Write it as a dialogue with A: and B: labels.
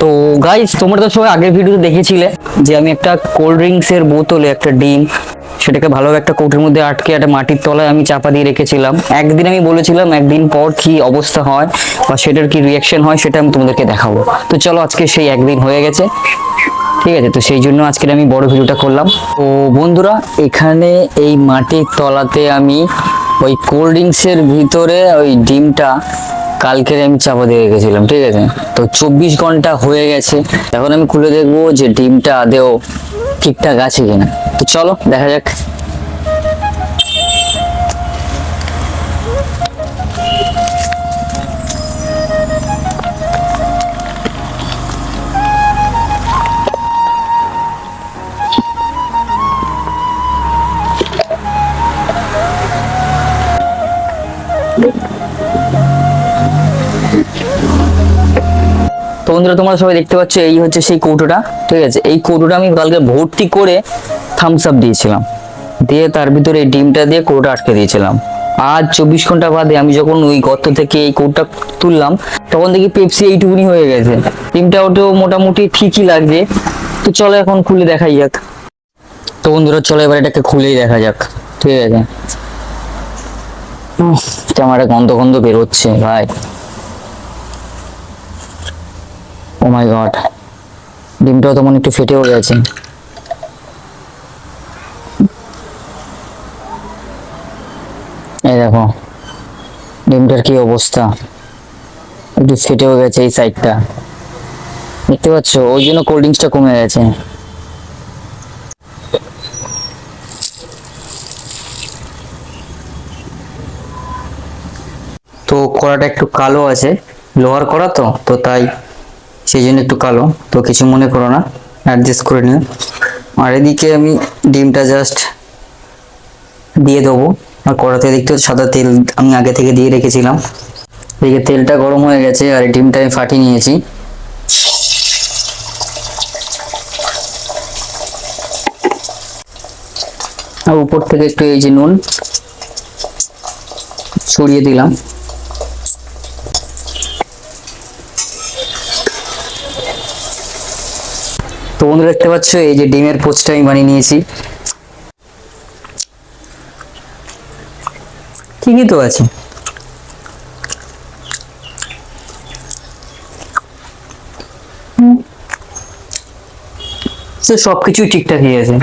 A: তো গাইস তোমরা তো সবাই আগের ভিডিওতে দেখেছিলে যে আমি একটা কোল্ড ড্রিঙ্কস এর বোতলে একটা ডিম, সেটাকে ভালোভাবে একটা কৌটোর মধ্যে আটকে একটা মাটির তলায় আমি চাপা দিয়ে রেখেছিলাম। একদিন আমি বলেছিলাম, একদিন পর কি অবস্থা হয় বা সেটার কি রিয়াকশন হয় সেটা আমি তোমাদেরকে দেখাবো। তো চলো আজকে সেই একদিন হয়ে গেছে। ঠিক আছে, তো সেই জন্য আজকে আমি বড় ভিডিওটা করলাম। তো বন্ধুরা, এখানে এই মাটির তলাতে আমি ওই কোল্ড ড্রিঙ্কসের ভিতরে ওই ডিমটা কালকে আমি চাপা দিয়ে রেখেছিলাম, ঠিক আছে? তো চব্বিশ ঘণ্টা হয়ে গেছে, এখন আমি খুলে দেখব যে ডিমটা আদেও ঠিকঠাক আছে কিনা। তো চলো, দেখা যাক। তো বন্ধুরা, তোমরা সবাই দেখতে পাচ্ছ, এই হচ্ছে সেই কৌটোটা, ঠিক আছে? এই কৌটোটা আমি কালকে ভর্তি করে থামস আপ দিয়েছিলাম। দিয়ে তার ভিতরে এই ডিমটা দিয়ে কৌটোটা আটকে দিয়েছিলাম। আজ চব্বিশ ঘণ্টা বাদে আমি যখন ওই গর্ত থেকে এই কৌটা তুললাম, তখন দেখি পেপসি এইটুকুনি হয়ে গেছে। ডিমটা ওটাও মোটামুটি ঠিকই লাগছে। তো চলো এখন খুলে দেখাই যাক। তো বন্ধুরা, চলো এবার এটাকে খুলেই দেখা যাক, ঠিক আছে? একটা গন্ধ গন্ধ বেরোচ্ছে, ভাই। ও মাই গড ডিমটাও তো মনে একটু ফেটেও গেছে। এই দেখো, ডিমটার কি অবস্থা? একটু ফেটেও গেছে এই সাইডটা দেখতে পাচ্ছ? ওই জন্য কোল্ড ড্রিঙ্কসটা কমে গেছে। তো কড়াটা একটু কালো আছে। লোহার কড়া তো? তো তাই সেই জন্য একটু কালো, তো কিছু মনে করো না অ্যাডজাস্ট করে নিও। আর এদিকে আমি ডিমটা জাস্ট দিয়ে দেবো। আর কড়াতে দেখতে সাদা তেল আমি আগে থেকে দিয়ে রেখেছিলাম। এদিকে তেলটা গরম হয়ে গেছে আর এই ডিমটা আমি ফাটিয়ে নিয়েছি। আর উপর থেকে একটু এই যে নুন ছড়িয়ে দিলাম। তো বন্ধুরা দেখতে পাচ্ছ, এই যে ডিমের পোচটা আমি বানিয়ে নিয়েছি। ঠিকই তো আছে? সবকিছুই ঠিকঠাকই আছে।